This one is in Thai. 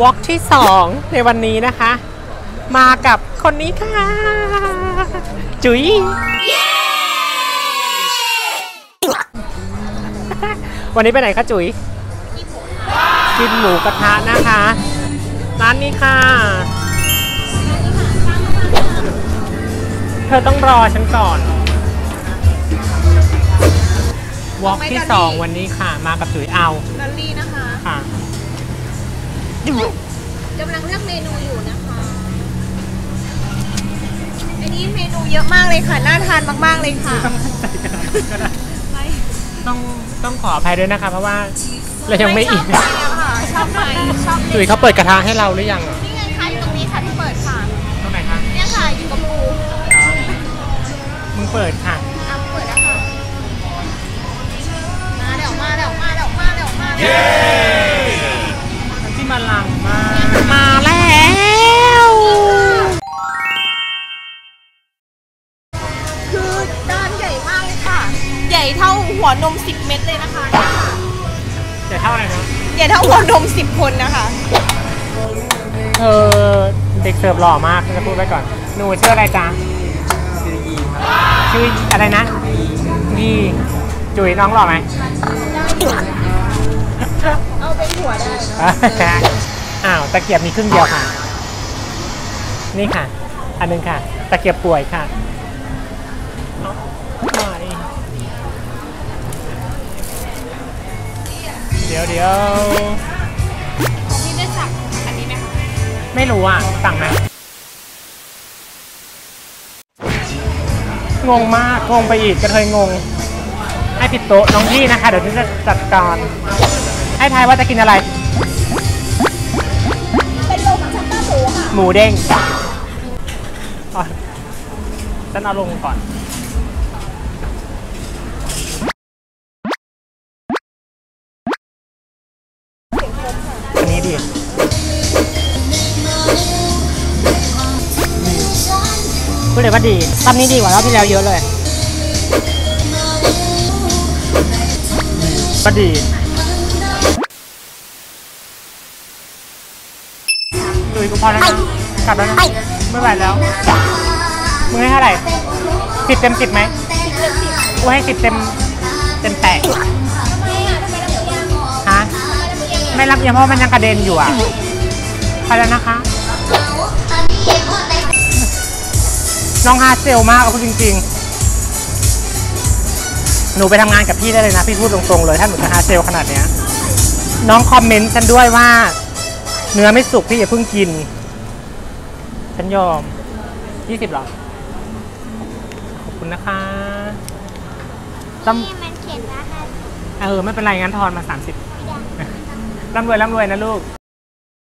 วอล์กที่ 2 ในวันนี้นะคะ มากับคนนี้ค่ะ จุ๋ย วันนี้ไปไหนคะจุ๋ย กินหมูกระทะนะคะ ร้านนี้ค่ะ เธอต้องรอฉันก่อนวอล์กที่ 2 วันนี้ค่ะ มากับจุ๋ยเอาลอลลี่นะคะค่ะ กำลังเลือกเมนูอยู่นะคะ อันนี้เมนูเยอะมากเลยค่ะ น่าทานมากๆเลยค่ะ ต้องต้องขออภัยด้วยนะคะ เพราะว่าเรายังไม่ชอิ่อบมไหมอะค่ะชอบไหมชอบจุ๋ยเขาเปิดกระทะให้เราหรือยังอะนี่ไงคะอยู่ตรงนี้ค่ะที่เปิดค่ะตรงไหนคะเนี่ยค่ะอยู่กับปูมึงเปิดค่ะอะเปิดแล้วค่ะมาเดี๋ยวมาเดี๋ยวมาเดี๋ยวมาเดี๋ยวมาเดี๋ยว เท่าหัวนม 10 เม็ดเลยนะคะเดี๋ยวเท่าไหร่นะใหญ่เท่าหัวนม 10 คนนะคะเธอเด็กเสิร์ฟหล่อมากจะพูดไว้ก่อน หนูชื่ออะไรจ๊ะชื่อยีครับชื่ออะไรนะ ยีจุ๋ยน้องหล่อไหมเอาเป็นหัวได้เนอะอ้าวตะเกียบมีครึ่งเดียวค่ะ นี่ค่ะ อันหนึงค่ะ ตะเกียบป่วยค่ะ เดี๋ยวเดี๋ยวพี่ได้สั่งอันนี้ไหมคะไม่รู้อะสั่งไหมงงมากงงไปอีกกระเทยงง ให้ผิดโต๊ะน้องพี่นะคะ เดี๋ยวที่จะจัดการให้ทายว่าจะกินอะไร เป็นลกับชัตเตอร์หมูค่ะหมูเด้งอะฉันเอาลงก่อน อันนี้ดิพูดเลยว่าดีตอนนี้ดีกว่ารอบที่แล้วเยอะเลยก็ดีดุยกูพอแล้วนะกลับแล้วนะไม่ไหวแล้วมึงให้เท่าไหร่สิบเต็มสิบไหมกูให้สิบเต็มเต็มแปดฮะ ไม่รับยังเพราะมันยังกระเด็นอยู่อะไปแล้วนะคะ น้องฮาร์ดเซลมากเอาพูดจริง ๆ หนูไปทำงานกับพี่ได้เลยนะ พี่พูดตรงๆเลย ถ้าหนูจะฮาร์ดเซลขนาดเนี้ย น้องคอมเมนต์ฉันด้วยว่า เนื้อไม่สุกพี่อย่าเพิ่งกิน ฉันยอม20หรอ ขอบคุณนะคะต้นี่มันเขียนว่าเออ ไม่เป็นไรงั้นทอนมา30 ร่ำรวยร่ำรวยนะลูก